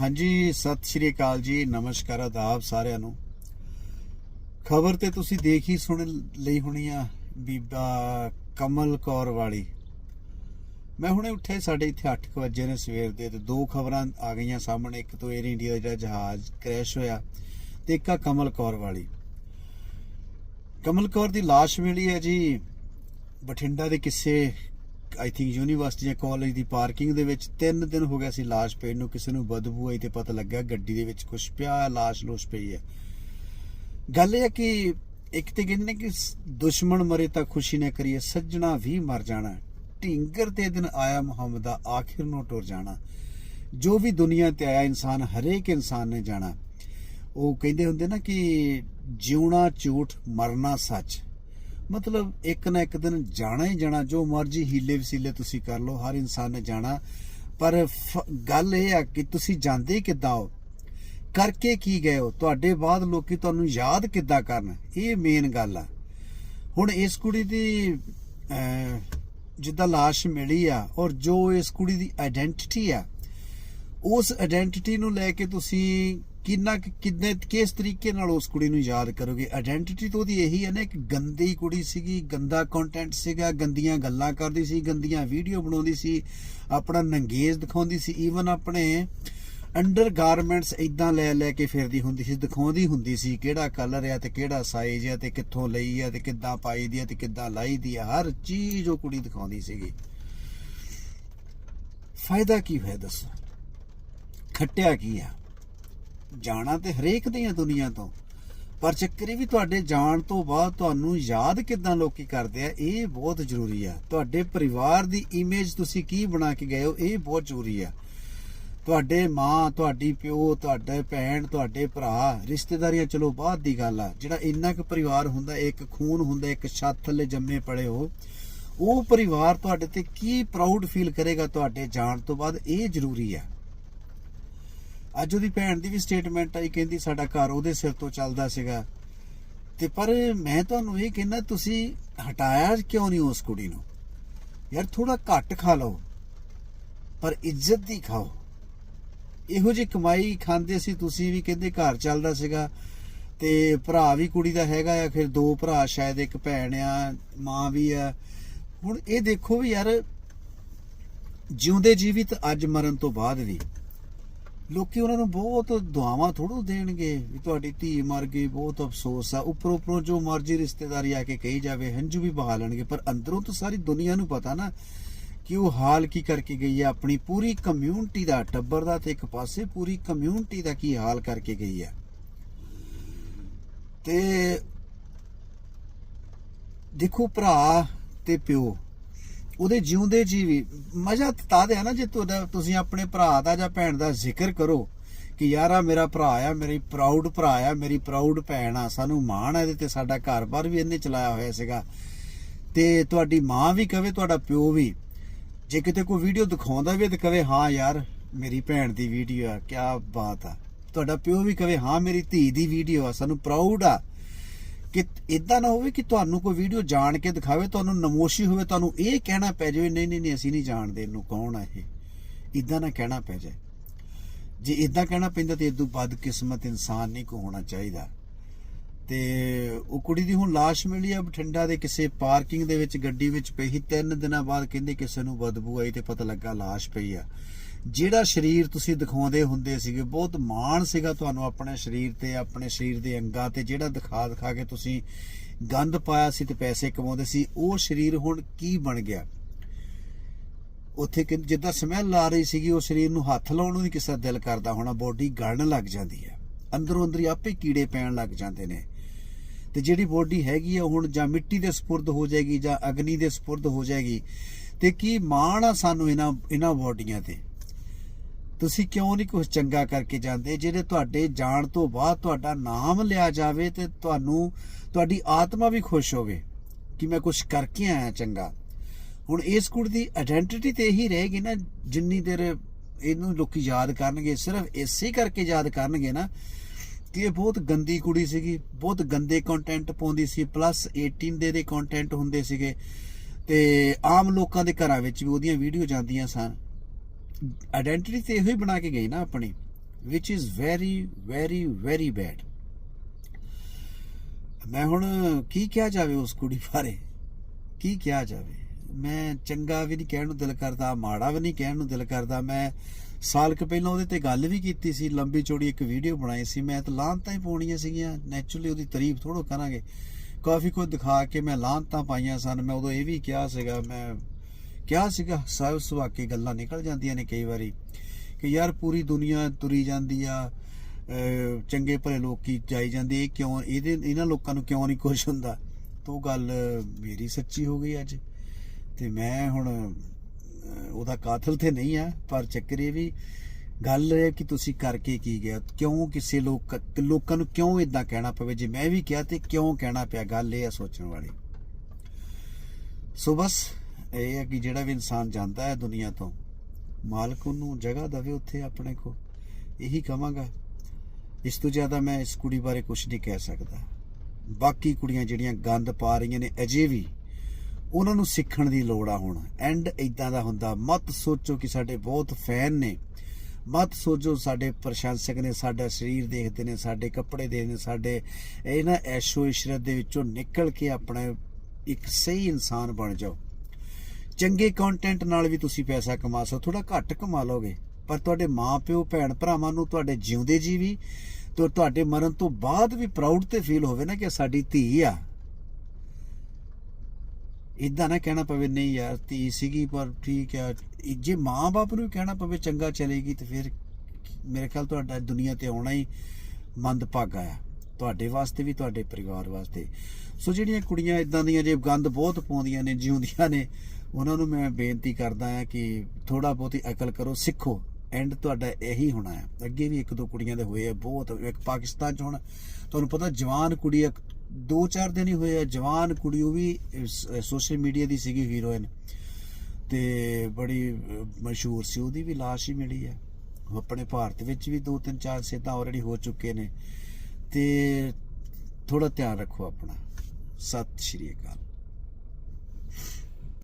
ਹਾਂਜੀ, ਸਤਿ ਸ਼੍ਰੀ ਅਕਾਲ ਜੀ, ਨਮਸਕਾਰ ਆਦਾਬ ਸਾਰਿਆਂ ਨੂੰ। ਖਬਰ ਤੇ ਤੁਸੀਂ ਦੇਖ ਹੀ ਸੁਣ ਲਈ ਹੋਣੀ ਆ ਬੀਬਾ ਕਮਲ ਕੌਰ ਵਾਲੀ। ਮੈਂ ਹੁਣੇ ਉੱਠੇ, ਸਾਡੇ ਇੱਥੇ 8 ਵਜੇ ਨੇ ਸਵੇਰ ਦੇ ਤੇ ਦੋ ਖਬਰਾਂ ਆ ਗਈਆਂ ਸਾਹਮਣੇ। ਇੱਕ ਤੋਂ 에ਅਰ ਇੰਡੀਆ ਦਾ ਜਿਹੜਾ ਜਹਾਜ਼ ਕ੍ਰੈਸ਼ ਹੋਇਆ ਤੇ ਇੱਕ ਆ ਕਮਲ ਕੌਰ ਵਾਲੀ। ਕਮਲ ਕੌਰ ਦੀ ਲਾਸ਼ ਮਿਲੀ ਹੈ ਜੀ, ਬਠਿੰਡਾ ਦੇ ਕਿਸੇ ਆਈ ਥਿੰਕ ਯੂਨੀਵਰਸਿਟੀ ਜਾਂ ਕਾਲਜ ਦੀ ਪਾਰਕਿੰਗ ਦੇ ਵਿੱਚ 3 ਦਿਨ ਹੋ ਗਿਆ ਸੀ ਲਾਸ਼ ਪਈ ਨੂੰ ਕਿਸੇ ਨੂੰ ਬਦਬੂ ਆਈ ਤੇ ਪਤਾ ਲੱਗਾ ਗੱਡੀ ਦੇ ਵਿੱਚ ਕੁਝ ਪਿਆ, ਲਾਸ਼ ਲੋਸ਼ ਪਈ ਹੈ। ਗੱਲ ਇਹ ਹੈ ਕਿ ਇੱਕ ਤੇ ਕਹਿੰਦੇ ਨੇ ਕਿ ਦੁਸ਼ਮਣ ਮਰੇ ਤਾਂ ਖੁਸ਼ੀ ਨਾ ਕਰੀਏ, ਸੱਜਣਾ ਵੀ ਮਰ ਜਾਣਾ, ਢਿੰਗਰ ਤੇ ਦਿਨ ਆਇਆ ਦਾ ਆਖਿਰ ਨੂੰ ਟੁਰ ਜਾਣਾ। ਜੋ ਵੀ ਦੁਨੀਆ ਤੇ ਆਇਆ ਇਨਸਾਨ, ਹਰੇਕ ਇਨਸਾਨ ਨੇ ਜਾਣਾ। ਉਹ ਕਹਿੰਦੇ ਹੁੰਦੇ ਨਾ ਕਿ ਜਿਉਣਾ ਝੂਠ, ਮਰਨਾ ਸੱਚ। ਮਤਲਬ ਇੱਕ ਨਾ ਇੱਕ ਦਿਨ ਜਾਣਾ ਹੀ ਜਾਣਾ, ਜੋ ਮਰਜ਼ੀ ਹੀਲੇ ਵਸੀਲੇ ਤੁਸੀਂ ਕਰ ਲਓ, ਹਰ ਇਨਸਾਨ ਨੇ ਜਾਣਾ। ਪਰ ਫ- ਗੱਲ ਇਹ ਆ ਕਿ ਤੁਸੀਂ ਜਾਂਦੇ ਕਿੱਦਾਂ ਹੋ? ਕਰਕੇ ਕੀ ਗਏ ਹੋ? ਤੁਹਾਡੇ ਬਾਅਦ ਲੋਕੀ ਤੁਹਾਨੂੰ ਯਾਦ ਕਿੱਦਾਂ ਕਰਨ? ਇਹ ਮੇਨ ਗੱਲ ਆ। ਹੁਣ ਇਸ ਕੁੜੀ ਦੀ ਜਿੱਦਾਂ ਲਾਸ਼ ਮਿਲੀ ਆ ਔਰ ਜੋ ਇਸ ਕੁੜੀ ਦੀ ਆਇਡੈਂਟੀਟੀ ਆ, ਉਸ ਆਇਡੈਂਟੀਟੀ ਨੂੰ ਲੈ ਕੇ ਤੁਸੀਂ ਕਿੰਨਾ ਕੁ- ਕਿੰਨੇ ਕਿਸ ਤਰੀਕੇ ਨਾਲ ਉਸ ਕੁੜੀ ਨੂੰ ਯਾਦ ਕਰੋਗੇ? ਆਇਡੈਂਟੀਟੀ ਤਾਂ ਉਹਦੀ ਇਹੀ ਹੈ ਨਾ, ਇੱਕ ਗੰਦੀ ਕੁੜੀ ਸੀਗੀ, ਗੰਦਾ ਕੰਟੈਂਟ ਸੀਗਾ, ਗੰਦੀਆਂ ਗੱਲਾਂ ਕਰਦੀ ਸੀ, ਗੰਦੀਆਂ ਵੀਡੀਓ ਬਣਾਉਂਦੀ ਸੀ, ਆਪਣਾ ਨੰਗੇਜ ਦਿਖਾਉਂਦੀ ਸੀ ਈਵਨ ਆਪਣੇ ਅੰਡਰ ਗਾਰਮੈਂਟਸ ਇਦਾਂ ਲੈ ਲੈ ਕੇ ਫਿਰਦੀ ਹੁੰਦੀ ਸੀ, ਦਿਖਾਉਂਦੀ ਹੁੰਦੀ ਸੀ ਕਿਹੜਾ ਕਲਰ ਆ ਤੇ ਕਿਹੜਾ ਸਾਈਜ਼ ਆ ਤੇ ਕਿੱਥੋਂ ਲਈ ਆ ਤੇ ਕਿੱਦਾਂ ਪਾਈ ਦੀ ਆ ਤੇ ਕਿੱਦਾਂ ਲਾਈ ਦੀ ਆ, ਹਰ ਚੀਜ਼ ਉਹ ਕੁੜੀ ਦਿਖਾਉਂਦੀ ਸੀਗੀ। ਫਾਇਦਾ ਕੀ ਹੋਇਆ ਦੱਸੋ? ਖੱਟਿਆ ਕੀ ਆ? ਜਾਣਾ ਤੇ ਹਰੇਕ ਦੀਆਂ ਦੁਨੀਆ ਤੋਂ। ਪਰ ਚੱਕਰ ਇਹ ਵੀ ਤੁਹਾਡੇ ਜਾਣ ਤੋਂ ਬਾਅਦ ਤੁਹਾਨੂੰ ਯਾਦ ਕਿਦਾਂ ਲੋਕੀ ਕਰਦੇ ਆ, ਇਹ ਬਹੁਤ ਜ਼ਰੂਰੀ ਆ। ਤੁਹਾਡੇ ਪਰਿਵਾਰ ਦੀ ਇਮੇਜ ਤੁਸੀਂ ਕੀ ਬਣਾ ਕੇ ਗਏ ਹੋ, ਇਹ ਬਹੁਤ ਜ਼ਰੂਰੀ ਆ। ਤੁਹਾਡੇ ਮਾਂ, ਤੁਹਾਡੀ ਪਿਓ, ਤੁਹਾਡੇ ਭੈਣ, ਤੁਹਾਡੇ ਭਰਾ, ਰਿਸ਼ਤੇਦਾਰੀਆਂ, ਚਲੋ ਬਾਅਦ ਦੀ ਗੱਲ ਆ। ਜਿਹੜਾ ਇੰਨਾ ਕੁ ਪਰਿਵਾਰ ਹੁੰਦਾ, ਇੱਕ ਖੂਨ ਹੁੰਦਾ, ਇੱਕ ਛੱਤ ਥੱਲੇ ਜੰਮੇ ਪੜੇ ਹੋ ਉਹ ਪਰਿਵਾਰ ਤੁਹਾਡੇ ਤੇ ਕੀ ਪ੍ਰਾਊਡ ਫੀਲ ਕਰੇਗਾ ਤੁਹਾਡੇ ਜਾਣ ਤੋਂ ਬਾਅਦ, ਇਹ ਜ਼ਰੂਰੀ ਆ। ਅੱਜ ਉਹਦੀ ਭੈਣ ਦੀ ਵੀ ਸਟੇਟਮੈਂਟ ਆਈ, ਕਹਿੰਦੀ ਸਾਡਾ ਘਰ ਉਹਦੇ ਸਿਰ ਤੋਂ ਚੱਲਦਾ ਸੀਗਾ। ਤੇ ਪਰ ਮੈਂ ਤੁਹਾਨੂੰ ਇਹ ਕਹਿੰਦਾ, ਤੁਸੀਂ ਹਟਾਇਆ ਕਿਉਂ ਨਹੀਂ ਉਸ ਕੁੜੀ ਨੂੰ? ਯਾਰ ਥੋੜਾ ਘੱਟ ਖਾ ਲਓ, ਪਰ ਇੱਜ਼ਤ ਦੀ ਖਾਓ। ਇਹੋ ਜਿਹੀ ਕਮਾਈ ਖਾਂਦੇ ਸੀ, ਤੁਸੀਂ ਵੀ ਕਹਿੰਦੇ ਘਰ ਚੱਲਦਾ ਸੀਗਾ। ਤੇ ਭਰਾ ਵੀ ਕੁੜੀ ਦਾ ਹੈਗਾ ਆ, ਫਿਰ ਦੋ ਭਰਾ ਸ਼ਾਇਦ ਇੱਕ ਭੈਣ ਆ, ਮਾਂ ਵੀ ਆ। ਹੁਣ ਇਹ ਦੇਖੋ ਵੀ ਯਾਰ, ਜਿਉਂਦੇ ਜੀਵਿਤ ਅੱਜ ਮਰਨ ਤੋਂ ਬਾਅਦ ਵੀ ਲੋਕੀ ਉਹਨਾਂ ਨੂੰ ਬਹੁਤ ਦੁਆਵਾਂ ਥੋੜੂ ਦੇਣਗੇ ਵੀ ਤੁਹਾਡੀ ਧੀ ਮਰ ਗਈ, ਬਹੁਤ ਅਫਸੋਸ ਆ। ਉੱਪਰੋਂ ਉੱਪਰੋਂ ਜੋ ਮਰਜ਼ੀ ਰਿਸ਼ਤੇਦਾਰੀ ਆ ਕੇ ਕਹੀ ਜਾਵੇ, ਹੰਝੂ ਵੀ ਬਹਾ ਲੈਣਗੇ। ਪਰ ਅੰਦਰੋਂ ਤਾਂ ਸਾਰੀ ਦੁਨੀਆ ਨੂੰ ਪਤਾ ਨਾ ਕਿ ਉਹ ਹਾਲ ਕੀ ਕਰਕੇ ਗਈ ਹੈ ਆਪਣੀ ਪੂਰੀ ਕਮਿਊਨਿਟੀ ਦਾ, ਟੱਬਰ ਦਾ ਤੇ ਇੱਕ ਪਾਸੇ ਪੂਰੀ ਕਮਿਊਨਿਟੀ ਦਾ ਕੀ ਹਾਲ ਕਰਕੇ ਗਈ ਹੈ ਤੇ ਦੇਖੋ ਭਰਾ ਤੇ ਪਿਓ ਉਹਦੇ ਜਿਉਂਦੇ ਜੀ ਵੀ। ਮਜ਼ਾ ਤਾਂ ਦੇ ਆ ਨਾ ਜੇ ਤੁਹਾਡਾ, ਤੁਸੀਂ ਆਪਣੇ ਭਰਾ ਦਾ ਜਾਂ ਭੈਣ ਦਾ ਜ਼ਿਕਰ ਕਰੋ ਕਿ ਯਾਰ ਆ ਮੇਰਾ ਭਰਾ ਆ, ਮੇਰੀ ਪ੍ਰਾਊਡ ਭਰਾ ਆ, ਮੇਰੀ ਪ੍ਰਾਊਡ ਭੈਣ ਆ, ਸਾਨੂੰ ਮਾਣ ਆ ਇਹਦੇ ਤੇ, ਸਾਡਾ ਘਰ-ਬਾਰ ਵੀ ਇਹਨੇ ਚਲਾਇਆ ਹੋਇਆ ਸੀਗਾ। ਤੇ ਤੁਹਾਡੀ ਮਾਂ ਵੀ ਕਵੇ, ਤੁਹਾਡਾ ਪਿਓ ਵੀ। ਜੇ ਕਿਤੇ ਕੋਈ ਵੀਡੀਓ ਦਿਖਾਉਂਦਾ ਵੀ ਹੈ ਤੇ ਕਵੇ, ਹਾਂ ਯਾਰ, ਮੇਰੀ ਭੈਣ ਦੀ ਵੀਡੀਓ ਆ ਕੀ ਬਾਤ ਆ। ਤੁਹਾਡਾ ਪਿਓ ਵੀ ਕਵੇ, ਹਾਂ, ਮੇਰੀ ਧੀ ਦੀ ਵੀਡੀਓ ਆ, ਸਾਨੂੰ ਪ੍ਰਾਊਡ ਆ। ਕਿ ਇਦਾਂ ਨਾ ਹੋਵੇ ਕਿ ਤੁਹਾਨੂੰ ਕੋਈ ਵੀਡੀਓ ਜਾਣ ਕੇ ਦਿਖਾਵੇ ਤੁਹਾਨੂੰ ਨਮੋਸ਼ੀ ਹੋਵੇ ਤੁਹਾਨੂੰ ਇਹ ਕਹਿਣਾ ਪੈ ਜਾਵੇ ਨਹੀਂ ਨਹੀਂ ਨਹੀਂ ਅਸੀਂ ਨਹੀਂ ਜਾਣਦੇ ਇਹਨੂੰ ਕੌਣ ਆ ਇਹ ਇਦਾਂ ਨਾ ਕਹਿਣਾ ਪੈ ਜਾਏ ਜੇ ਇਦਾਂ ਕਹਿਣਾ ਪੈਂਦਾ ਤੇ ਇਦੋਂ ਬਦਕਿਸਮਤ ਇਨਸਾਨ ਨਹੀਂ ਕੋ ਹੋਣਾ ਚਾਹੀਦਾ ਤੇ ਉਹ ਕੁੜੀ ਦੀ ਹੁਣ লাশ ਮਿਲੀ ਆ ਬਠਿੰਡਾ ਦੇ ਕਿਸੇ ਪਾਰਕਿੰਗ ਦੇ ਵਿੱਚ ਗੱਡੀ ਵਿੱਚ ਪਈ ਸੀ ਤਿੰਨ ਦਿਨਾਂ ਬਾਅਦ ਕਹਿੰਦੇ ਕਿਸੇ ਨੂੰ ਬਦਬੂ ਆਈ ਤੇ ਪਤਾ ਲੱਗਾ লাশ ਪਈ ਆ ਜਿਹੜਾ ਸਰੀਰ ਤੁਸੀਂ ਦਿਖਾਉਂਦੇ ਹੁੰਦੇ ਸੀਗੇ, ਬਹੁਤ ਮਾਣ ਸੀਗਾ ਤੁਹਾਨੂੰ ਆਪਣੇ ਸਰੀਰ ਤੇ, ਆਪਣੇ ਸਰੀਰ ਦੇ ਅੰਗਾਂ ਤੇ, ਜਿਹੜਾ ਦਿਖਾ ਦਿਖਾ ਕੇ ਤੁਸੀਂ ਗੰਦ ਪਾਇਆ ਸੀ ਤੇ ਪੈਸੇ ਕਮਾਉਂਦੇ ਸੀ, ਉਹ ਸਰੀਰ ਹੁਣ ਕੀ ਬਣ ਗਿਆ? ਉੱਥੇ ਕਿ ਜਿੱਦਾਂ ਸਮੈਲ ਆ ਰਹੀ ਸੀਗੀ, ਉਹ ਸਰੀਰ ਨੂੰ ਹੱਥ ਲਾਉਣ ਨੂੰ ਨਹੀਂ ਕਿਸੇ ਦਾ ਦਿਲ ਕਰਦਾ ਹੋਣਾ, ਬੋਡੀ ਗਲਣ ਲੱਗ ਜਾਂਦੀ ਹੈ। ਅੰਦਰੋਂ ਅੰਦਰ ਹੀ ਆਪੇ ਕੀੜੇ ਪੈਣ ਲੱਗ ਜਾਂਦੇ ਨੇ। ਤੇ ਜਿਹੜੀ ਬੋਡੀ ਹੈਗੀ ਆ ਹੁਣ ਜਾਂ ਮਿੱਟੀ ਦੇ ਸਪੁਰਦ ਹੋ ਜਾਏਗੀ ਜਾਂ ਅਗਨੀ ਦੇ ਸਪੁਰਦ ਹੋ ਜਾਏਗੀ, ਤੇ ਕੀ ਮਾਣ ਆ ਸਾਨੂੰ ਇਹਨਾਂ ਇਹਨਾਂ ਬੋਡੀਆਂ ਤੇ? ਤੁਸੀਂ ਕਿਉਂ ਨਹੀਂ ਕੁਝ ਚੰਗਾ ਕਰਕੇ ਜਾਂਦੇ? ਜਿਹੜੇ ਤੁਹਾਡੇ ਜਾਣ ਤੋਂ ਬਾਅਦ ਤੁਹਾਡਾ ਨਾਮ ਲਿਆ ਜਾਵੇ ਤੇ ਤੁਹਾਨੂੰ, ਤੁਹਾਡੀ ਆਤਮਾ ਵੀ ਖੁਸ਼ ਹੋਵੇ ਕਿ ਮੈਂ ਕੁਝ ਕਰਕੇ ਆਇਆ ਚੰਗਾ। ਹੁਣ ਇਸ ਕੁੜੀ ਦੀ ਆਇਡੈਂਟੀਟੀ ਤੇ ਇਹੀ ਰਹੇਗੀ ਨਾ, ਜਿੰਨੀ ਦੇਰ ਇਹਨੂੰ ਲੋਕੀ ਯਾਦ ਕਰਨਗੇ, ਸਿਰਫ ਇਸੇ ਕਰਕੇ ਯਾਦ ਕਰਨਗੇ ਨਾ ਕਿ ਇਹ ਬਹੁਤ ਗੰਦੀ ਕੁੜੀ ਸੀਗੀ, ਬਹੁਤ ਗੰਦੇ ਕੰਟੈਂਟ ਪਾਉਂਦੀ ਸੀ ਪਲੱਸ 18 ਦੇ ਦੇ ਕੰਟੈਂਟ ਹੁੰਦੇ ਸੀਗੇ ਤੇ ਆਮ ਲੋਕਾਂ ਦੇ ਘਰਾਂ ਵਿੱਚ ਵੀ ਉਹਦੀਆਂ ਵੀਡੀਓ ਜਾਂਦੀਆਂ ਸਨ। ਆਇਡੈਂਟੀਟੀ ਤੇ ਇਹੋ ਹੀ ਬਣਾ ਕੇ ਗਈ ਨਾ ਆਪਣੀ, which is very very very bad. ਮੈਂ ਹੁਣ ਕੀ ਕਿਹਾ ਜਾਵੇ ਉਸ ਕੁੜੀ ਬਾਰੇ? ਕੀ ਕਿਹਾ ਜਾਵੇ? ਮੈਂ ਚੰਗਾ ਵੀ ਨਹੀਂ ਕਹਿਣ ਨੂੰ ਦਿਲ ਕਰਦਾ, ਮਾੜਾ ਵੀ ਨਹੀਂ ਕਹਿਣ ਨੂੰ ਦਿਲ ਕਰਦਾ। ਮੈਂ ਸਾਲ ਕੁ ਪਹਿਲਾਂ ਉਹਦੇ ਤੇ ਗੱਲ ਵੀ ਕੀਤੀ ਸੀ, ਲੰਬੀ ਚੌੜੀ ਇੱਕ ਵੀਡੀਓ ਬਣਾਈ ਸੀ। ਮੈਂ ਤਾਂ ਲਾਂਤਾਂ ਹੀ ਪਾਉਣੀਆਂ ਸੀਗੀਆਂ। ਨੈਚੁਰਲੀ ਉਹਦੀ ਤਾਰੀਫ ਥੋੜੋ ਕਰਾਂਗੇ। ਕਾਫੀ ਕੁਝ ਦਿਖਾ ਕੇ ਮੈਂ ਲਾਂਤਾਂ ਪਾਈਆਂ ਸਨ। ਮੈਂ ਉਦੋਂ ਇਹ ਵੀ ਕਿਹਾ ਸੀਗਾ, ਮੈਂ ਕਿਹਾ ਸੀਗਾ, ਸਾਹਿਬ ਸੁਭਾਕੇ ਗੱਲਾਂ ਨਿਕਲ ਜਾਂਦੀਆਂ ਨੇ ਕਈ ਵਾਰੀ ਕਿ ਯਾਰ ਪੂਰੀ ਦੁਨੀਆ ਤੁਰੀ ਜਾਂਦੀ ਆ ਚੰਗੇ ਭਲੇ ਲੋਕੀ ਜਾਈ ਜਾਂਦੇ, ਇਹ ਕਿਉਂ, ਇਹਦੇ, ਇਹਨਾਂ ਲੋਕਾਂ ਨੂੰ ਕਿਉਂ ਨਹੀਂ ਕੁਝ ਹੁੰਦਾ? ਤਾਂ ਉਹ ਗੱਲ ਮੇਰੀ ਸੱਚੀ ਹੋ ਗਈ ਅੱਜ। ਤੇ ਮੈਂ ਹੁਣ ਉਹਦਾ ਕਾਤਲ ਤੇ ਨਹੀਂ ਆ, ਪਰ ਚੱਕਰ ਇਹ ਵੀ ਗੱਲ ਇਹ ਕਿ ਤੁਸੀਂ ਕਰਕੇ ਕੀ ਗਿਆ? ਕਿਉਂ ਕਿਸੇ ਲੋਕ, ਲੋਕਾਂ ਨੂੰ ਕਿਉਂ ਇਦਾਂ ਕਹਿਣਾ ਪਵੇ? ਜੇ ਮੈਂ ਵੀ ਕਿਹਾ ਤੇ ਕਿਉਂ ਕਹਿਣਾ ਪਿਆ? ਗੱਲ ਇਹ ਆ ਸੋਚਣ ਵਾਲੀ। ਸੋ ਬਸ ਇਹ ਹੈ ਕਿ ਜਿਹੜਾ ਵੀ ਇਨਸਾਨ ਜਾਂਦਾ ਹੈ ਦੁਨੀਆ ਤੋਂ, ਮਾਲਕ ਉਹਨੂੰ ਜਗ੍ਹਾ ਦੇਵੇ ਉੱਥੇ ਆਪਣੇ ਕੋ ਇਹੀ ਕਹਾਂਗਾ। ਇਸ ਤੋਂ ਜ਼ਿਆਦਾ ਮੈਂ ਇਸ ਕੁੜੀ ਬਾਰੇ ਕੁਝ ਨਹੀਂ ਕਹਿ ਸਕਦਾ। ਬਾਕੀ ਕੁੜੀਆਂ ਜਿਹੜੀਆਂ ਗੰਦ ਪਾ ਰਹੀਆਂ ਨੇ, ਅਜੇ ਵੀ ਉਹਨਾਂ ਨੂੰ ਸਿੱਖਣ ਦੀ ਲੋੜ ਆ ਹੁਣ। ਐਂਡ ਇਦਾਂ ਦਾ ਹੁੰਦਾ, ਮਤ ਸੋਚੋ ਕਿ ਸਾਡੇ ਬਹੁਤ ਫੈਨ ਨੇ। ਮਤ ਸੋਚੋ ਸਾਡੇ ਪ੍ਰਸ਼ੰਸਕ ਨੇ, ਸਾਡਾ ਸਰੀਰ ਦੇਖਦੇ ਨੇ, ਸਾਡੇ ਕੱਪੜੇ ਦੇਖਦੇ ਨੇ, ਸਾਡੇ ਇਹ ਨਾ ਐਸ਼ੋ ਇਸ਼ਰਤ ਦੇ ਵਿੱਚੋਂ ਨਿਕਲ ਕੇ ਆਪਣਾ ਇੱਕ ਸਹੀ ਇਨਸਾਨ ਬਣ ਜਾਓ। ਚੰਗੇ ਕੰਟੈਂਟ ਨਾਲ ਵੀ ਤੁਸੀਂ ਪੈਸਾ ਕਮਾ ਸਕੋ ਥੋੜਾ ਘੱਟ ਕਮਾ ਲਓਗੇ। ਪਰ ਤੁਹਾਡੇ ਮਾਪਿਓ ਭੈਣ, ਭਰਾਵਾਂ ਨੂੰ ਤੁਹਾਡੇ ਜਿਉਂਦੇ ਜੀ ਵੀ, ਤੇ ਤੁਹਾਡੇ ਮਰਨ ਤੋਂ ਬਾਅਦ ਵੀ ਪ੍ਰਾਊਡ ਤੇ ਫੀਲ ਹੋਵੇ ਨਾ ਕਿ ਸਾਡੀ ਧੀ ਆ। ਇਦਾਂ ਨਾ ਕਹਿਣਾ ਪਵੇ, ਨਹੀਂ ਯਾਰ, ਧੀ ਸੀਗੀ, ਪਰ ਠੀਕ ਆ। ਜੇ ਮਾਂ-ਬਾਪ ਨੂੰ ਵੀ ਕਹਿਣਾ ਪਵੇ, ਚੰਗਾ ਚਲੇਗੀ, ਤੇ ਫਿਰ ਮੇਰੇ ਖਿਆਲ ਤੁਹਾਡਾ ਦੁਨੀਆ ਤੇ ਆਉਣਾ ਹੀ ਮੰਦਭਾਗਾ ਆ। ਤੁਹਾਡੇ ਵਾਸਤੇ ਵੀ, ਤੁਹਾਡੇ ਪਰਿਵਾਰ ਵਾਸਤੇ। ਸੋ ਜਿਹੜੀਆਂ ਕੁੜੀਆਂ ਇਦਾਂ ਦੀਆਂ ਜੇ ਗੰਦ ਬਹੁਤ ਪਾਉਂਦੀਆਂ ਨੇ, ਜਿਉਂਦੀਆਂ ਨੇ ਉਹਨਾਂ ਨੂੰ ਮੈਂ ਬੇਨਤੀ ਕਰਦਾ ਹਾਂ ਕਿ ਥੋੜਾ ਬਹੁਤੀ ਅਕਲ ਕਰੋ, ਸਿੱਖੋ। ਐਂਡ ਤੁਹਾਡਾ ਇਹੀ ਹੋਣਾ ਹੈ। ਅੱਗੇ ਵੀ ਇੱਕ ਦੋ ਕੁੜੀਆਂ ਦੇ ਹੋਏ ਆ, ਬਹੁਤ ਇੱਕ ਪਾਕਿਸਤਾਨ ਚ ਹੁਣ ਤੁਹਾਨੂੰ ਪਤਾ ਜਵਾਨ ਕੁੜੀ ਇੱਕ ਦੋ ਚਾਰ ਦਿਨ ਹੀ ਹੋਏ ਆ, ਜਵਾਨ ਕੁੜੀ ਉਹ ਵੀ ਸੋਸ਼ਲ ਮੀਡੀਆ ਦੀ ਸੀਗੀ ਹੀਰੋਇਨ ਤੇ ਬੜੀ ਮਸ਼ਹੂਰ ਸੀ, ਉਹਦੀ ਵੀ ਲਾਸ਼ ਹੀ ਮਿਲੀ ਹੈ। ਆਪਣੇ ਭਾਰਤ ਵਿੱਚ ਵੀ ਦੋ ਤਿੰਨ ਚਾਰ ਸੇਤਾਂ ਆਲਰੇਡੀ ਹੋ ਚੁੱਕੇ ਨੇ। ਤੇ ਥੋੜਾ ਧਿਆਨ ਰੱਖੋ ਆਪਣਾ। ਸਤਿ ਸ਼੍ਰੀ ਅਕਾਲ।